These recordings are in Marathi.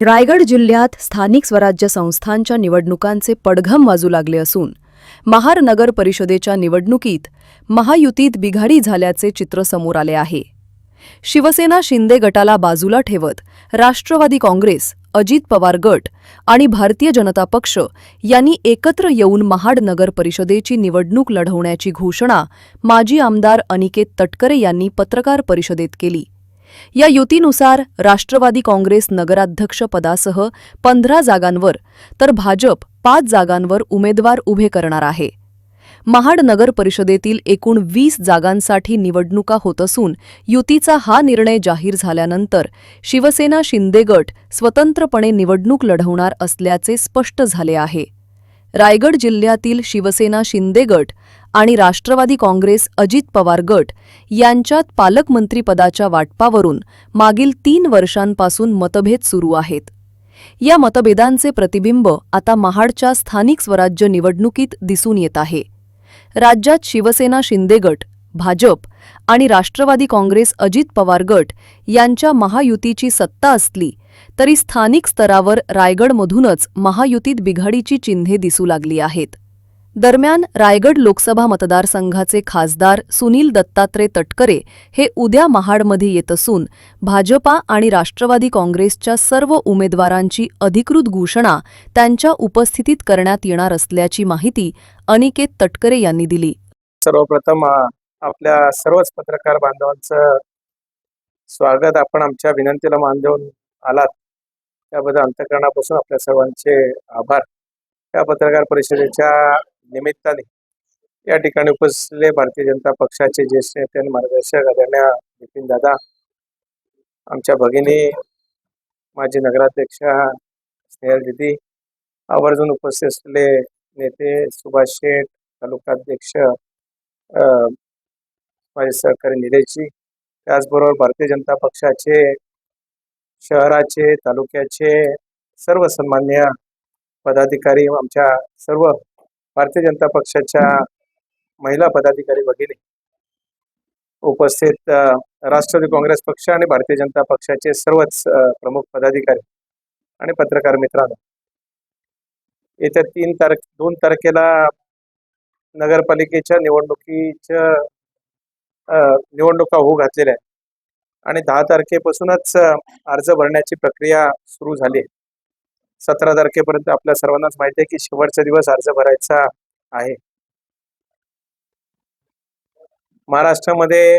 रायगड जिल्ह्यात स्थानिक स्वराज्य संस्थांच्या निवडणुकांचे पडघम वाजू लागले असून महार नगर परिषदेच्या निवडणुकीत महायुतीत बिघाडी झाल्याचे चित्र समोर आले आहे. शिवसेना शिंदे गटाला बाजूला ठेवत राष्ट्रवादी काँग्रेस अजित पवार गट आणि भारतीय जनता पक्ष यांनी एकत्र येऊन महाड नगर परिषदेची निवडणूक लढवण्याची घोषणा माजी आमदार अनिकेत तटकरे यांनी पत्रकार परिषदेत केली. या युतीनुसार राष्ट्रवादी काँग्रेस नगराध्यक्ष पदासह पंधरा जागांवर तर भाजप पाच जागांवर उमेदवार उभे करणार आहे. महाड नगर परिषदेतील एकूण वीस जागांसाठी निवडणुका होत असून युतीचा हा निर्णय जाहीर झाल्यानंतर शिवसेना शिंदे गट स्वतंत्रपणे निवडणूक लढवणार असल्याचे स्पष्ट झाले आहे. रायगड जिल्ह्यातील शिवसेना शिंदे गट आणि राष्ट्रवादी काँग्रेस अजित पवार गट यांच्यात पालकमंत्रीपदाच्या वाटपावरून मागील तीन वर्षांपासून मतभेद सुरू आहेत. या मतभेदांचे प्रतिबिंब आता महाडच्या स्थानिक स्वराज्य निवडणुकीत दिसून येत आहे. राज्यात शिवसेना शिंदे गट भाजप आणि राष्ट्रवादी काँग्रेस अजित पवार गट यांच्या महायुतीची सत्ता असली तरी स्थानिक स्तरावर रायगडमधूनच महायुतीत बिघाडीची चिन्हे दिसू लागली आहेत. दरम्यान रायगड लोकसभा मतदारसंघाचे खासदार सुनील दत्तात्रय तटकरे हे उद्या महाडमध्ये येत असून भाजपा आणि राष्ट्रवादी काँग्रेसच्या सर्व उमेदवारांची अधिकृत घोषणा त्यांच्या उपस्थितीत करण्यात येणार असल्याची माहिती अनिकेत तटकरे यांनी दिली. सर्वप्रथम आपल्या सर्वच पत्रकार बांधवांचं स्वागत. आपण आमच्या विनंतीला मान देऊन आलात. त्याबद्दल अंतकरणापासून आपल्या सर्वांचे आभार. या पत्रकार परिषदेच्या निमित्ताने या ठिकाणी उपस्थितले भारतीय जनता पक्षाचे ज्येष्ठ नेते आणि मार्गदर्शक आदरणीय नितीन दादा आमच्या भगिनी माजी नगराध्यक्षा स्नेहल दिदी आवर्जून उपस्थित असलेले नेते सुभाष शेठ तालुकाध्यक्ष अ, माझे सहकारी निलेशजी त्याचबरोबर भारतीय जनता पक्षाचे शहराचे तालुक्याचे सर्व सन्मान्य पदाधिकारी आमच्या सर्व भारतीय जनता पक्षाच्या महिला पदाधिकारी भगिनी उपस्थित राष्ट्रवादी काँग्रेस पक्ष आणि भारतीय जनता पक्षाचे सर्वच प्रमुख पदाधिकारी आणि पत्रकार मित्रांनो. येत्या तीन तारख दोन तारखेला नगरपालिकेच्या निवडणुकीच्या निवडणुका होऊ घातलेल्या आहेत. आणि दहा तारखेपासूनच अर्ज भरण्याची प्रक्रिया सुरू झाली आहे. सतरा तारखेपर्यंत आपल्या सर्वांनाच माहिती आहे की शेवटचा दिवस अर्ज भरायचा आहे. महाराष्ट्रामध्ये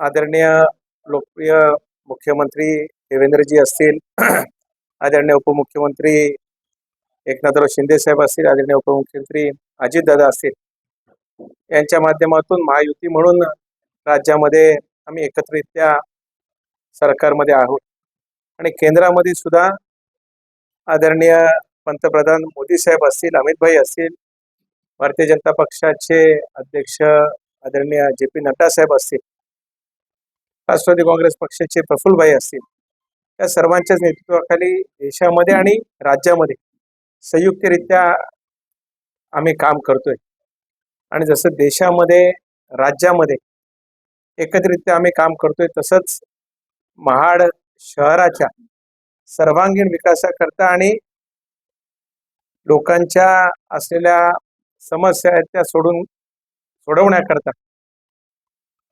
आदरणीय लोकप्रिय मुख्यमंत्री देवेंद्रजी असतील आदरणीय उपमुख्यमंत्री एकनाथराव शिंदे साहेब असतील आदरणीय उपमुख्यमंत्री अजितदादा असतील यांच्या माध्यमातून महायुती म्हणून राज्यामध्ये आम्ही एकत्रित्या सरकारमध्ये आहोत. आणि केंद्रामध्ये सुद्धा आदरणीय पंतप्रधान मोदी साहेब असतील अमित भाई असतील भारतीय जनता पक्षाचे अध्यक्ष आदरणीय जे पी नड्डा साहेब असतील राष्ट्रवादी काँग्रेस पक्षाचे प्रफुल्लभाई असतील या सर्वांच्याच नेतृत्वाखाली देशामध्ये आणि राज्यामध्ये संयुक्तरित्या आम्ही काम करतोय. आणि जसं देशामध्ये राज्यामध्ये एकत्रित्या आम्ही काम करतोय तसंच महाड शहराच्या सर्वांगीण विकासाकरता आणि लोकांच्या असलेल्या समस्या आहेत त्या सोडून सोडवण्याकरता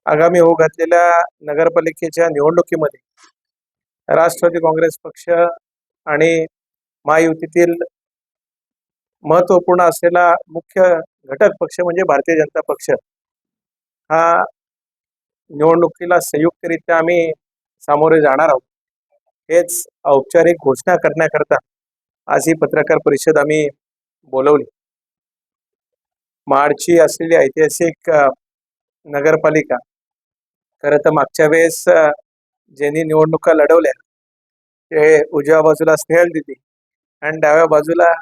आगामी होऊ घातलेल्या नगरपालिकेच्या निवडणुकीमध्ये राष्ट्रवादी काँग्रेस पक्ष आणि महायुतीतील महत्त्वपूर्ण असलेला मुख्य घटक पक्ष म्हणजे भारतीय जनता पक्ष. हा निवडणुकीला संयुक्तरित्या आम्ही सामोरे जाणार आहोत. हेच औपचारिक घोषणा करण्याकरता आज ही पत्रकार परिषद आम्ही बोलवली. माडची असलेली ऐतिहासिक नगरपालिका खरं तर मागच्या वेळेस ज्यांनी निवडणुका लढवल्या ते उजव्या बाजूला स्नेहल दिदी आणि डाव्या बाजूला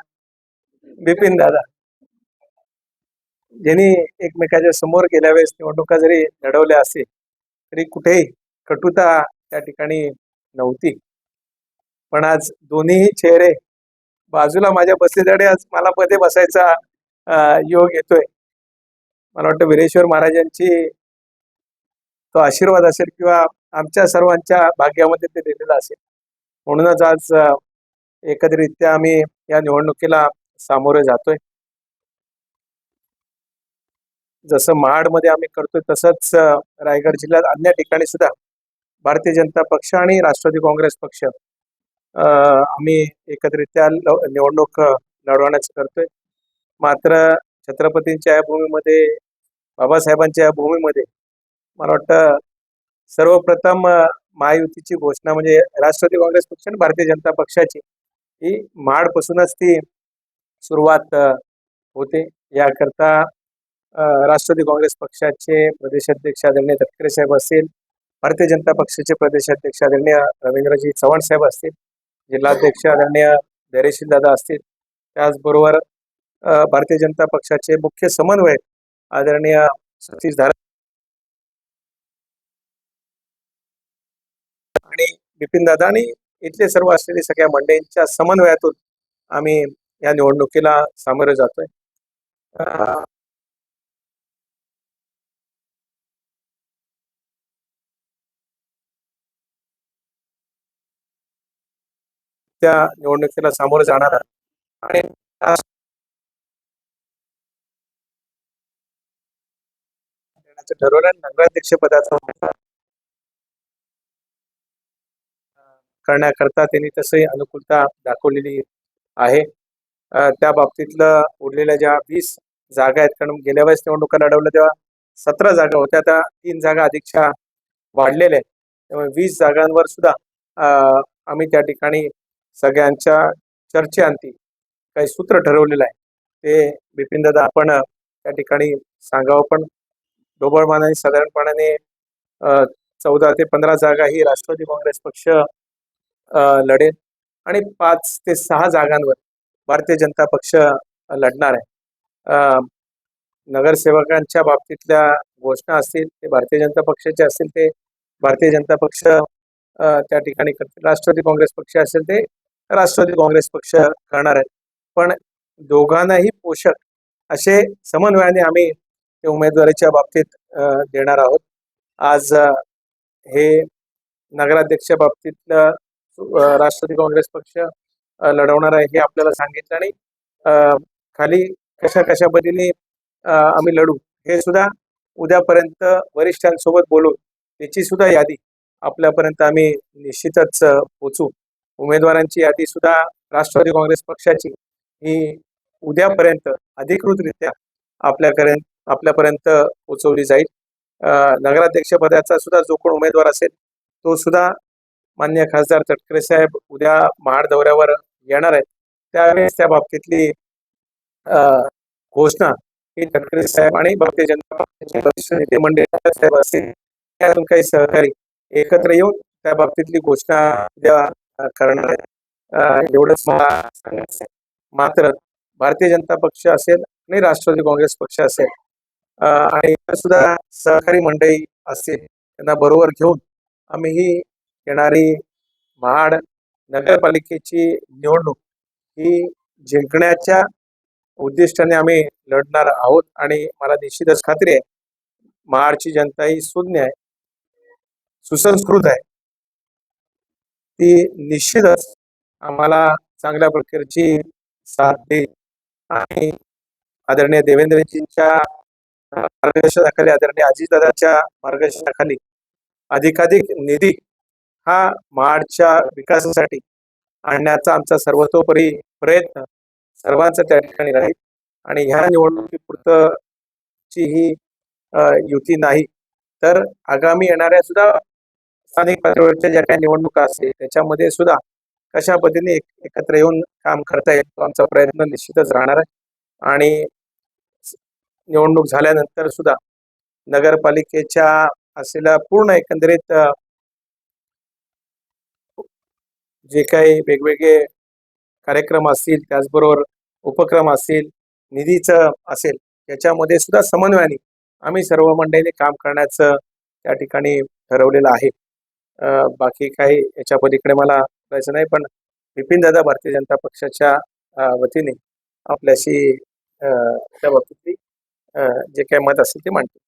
बिपिन दादा. ज्यांनी एकमेकाच्या समोर गेल्या वेळेस निवडणुका जरी लढवल्या असेल तरी कुठेही कटुता त्या ठिकाणी नव्हती. पण आज दोन्ही चेहरे बाजूला माझ्या बसलेल्याकडे आज मला मध्ये बसायचा योग येतोय. मला वाटतं वीरेश्वर महाराजांची तो आशीर्वाद असेल किंवा आमच्या सर्वांच्या भाग्यामध्ये ते दिलेला असेल. म्हणूनच आज एकत्रित्या आम्ही या निवडणुकीला सामोरे जातोय. जसं महाडमध्ये आम्ही करतोय तसंच रायगड जिल्ह्यात अन्य ठिकाणी सुद्धा भारतीय जनता पक्ष आणि राष्ट्रवादी काँग्रेस पक्ष आम्ही एकत्रित्या निवडणूक लढवण्याचं करतोय मात्र छत्रपतींच्या या भूमीमध्ये बाबासाहेबांच्या या भूमीमध्ये मला वाटतं सर्वप्रथम महायुतीची घोषणा म्हणजे राष्ट्रवादी काँग्रेस पक्ष आणि भारतीय जनता पक्षाची ही महाडपासूनच ती सुरुवात होते. याकरता राष्ट्रवादी काँग्रेस पक्षाचे प्रदेशाध्यक्ष आदरणीय तटकरे साहेब असतील भारतीय जनता पक्षाचे प्रदेशाध्यक्ष आदरणीय रवींद्रजी चव्हाण साहेब असतील जिल्हाध्यक्ष आदरणीय धैर्यशील दादा असतील. त्याचबरोबर भारतीय जनता पक्षाचे मुख्य समन्वयक आदरणीय सतीश धार आणि बिपिन दादा आणि इथले सर्व असलेले सगळ्या मंडळींच्या समन्वयातून आम्ही या निवडणुकीला सामोरे जातोय. त्या निवडणुकीला सामोरं जाणार आणि ठरवलं नगराध्यक्ष पदाचा करण्याकरता त्यांनी तसंही अनुकूलता दाखवलेली आहे. त्या बाबतीतलं उरलेल्या ज्या वीस जागा आहेत कारण गेल्या वेळेस निवडणुका लढवल्या तेव्हा सतरा जागा होत्या. आता तीन जागा अधिकच्या वाढलेल्या आहेत. त्यामुळे वीस जागांवर सुद्धा आम्ही त्या ठिकाणी सगळ्यांच्या चर्चेअंती काही सूत्र ठरवलेलं आहे. ते बिपिन दादा आपण त्या ठिकाणी सांगावं पण ढोबळमानाने साधारणपणाने चौदा ते पंधरा जागा ही राष्ट्रवादी काँग्रेस पक्ष लढेल आणि पाच ते सहा जागांवर भारतीय जनता पक्ष लढणार आहे. नगरसेवकांच्या बाबतीतल्या घोषणा असतील ते भारतीय जनता पक्षाचे असतील ते भारतीय जनता पक्ष त्या ठिकाणी करतील राष्ट्रवादी काँग्रेस पक्ष असेल ते राष्ट्रवादी काँग्रेस पक्ष करणार आहेत. पण दोघांनाही पोषक असे समन्वयाने आम्ही उमेदवारीच्या बाबतीत देणार आहोत. आज हे नगराध्यक्ष बाबतीतलं राष्ट्रवादी काँग्रेस पक्ष लढवणार आहे हे आपल्याला सांगितलं आणि खाली कशा कशा पद्धतीने आम्ही लढू हे सुद्धा उद्यापर्यंत वरिष्ठांसोबत बोलून त्याची सुद्धा यादी आपल्यापर्यंत आम्ही निश्चितच पोचू. उमेदवारांची यादी सुद्धा राष्ट्रवादी काँग्रेस पक्षाची. ही उद्यापर्यंत अधिकृतरित्या आपल्याकडे आपल्यापर्यंत पोचवली जाईल. नगराध्यक्ष पदाचा सुद्धा जो कोण उमेदवार असेल तो सुद्धा मान्य खासदार तटकरे साहेब उद्या महाड दौऱ्यावर येणार आहेत. त्यावेळेस त्या बाबतीतली घोषणा ही तटकरे साहेब आणि भारतीय जनता पक्षाचे वरिष्ठ नेते मंडळ साहेब असतील त्यातून काही सहकारी एकत्र येऊन त्या बाबतीतली घोषणा उद्या करणार आहे. एवढंच मला सांगायचं मात्र भारतीय जनता पक्ष असेल आणि राष्ट्रवादी काँग्रेस पक्ष असेल आणि इतर सुद्धा सहकारी मंडळी असतील त्यांना बरोबर घेऊन आम्ही ही येणारी महाड नगरपालिकेची निवडणूक ही जिंकण्याच्या उद्दिष्टाने आम्ही लढणार आहोत आणि मला निश्चितच खात्री आहे महाडची जनता ही शून्य आहे सुसंस्कृत आहे. ती निश्चितच आम्हाला चांगल्या प्रकारची साथ देईल. आणि आदरणीय देवेंद्रजींच्या मार्गदर्शनाखाली आदरणीय अजितदादाच्या मार्गदर्शनाखाली अधिकाधिक निधी हा महाडच्या विकासासाठी आणण्याचा आमचा सर्वतोपरी प्रयत्न सर्वांचा त्या ठिकाणी राहील. आणि ह्या निवडणुकीपुरतची ही युती नाही तर आगामी येणाऱ्या सुद्धा स्थानिक पातळीवरच्या ज्या काही निवडणुका असतील त्याच्यामध्ये सुद्धा कशा पद्धतीने एकत्र येऊन काम करता येईल तो आमचा प्रयत्न निश्चितच राहणार आहे. आणि निवडणूक झाल्यानंतर सुद्धा नगरपालिकेच्या असलेल्या पूर्ण एकंदरीत जे काही वेगवेगळे कार्यक्रम असतील त्याचबरोबर उपक्रम असतील निधीचं असेल याच्यामध्ये सुद्धा समन्वयाने आम्ही सर्व मंडळीने काम करण्याचं त्या ठिकाणी ठरवलेलं आहे. बाकी काही याच्या पलीकडे मला करायचं नाही पण बिपिन दादा भारतीय जनता पक्षाच्या वतीने आपल्याशी त्या बाबतीतली जे काही मत असेल ते मांडतो.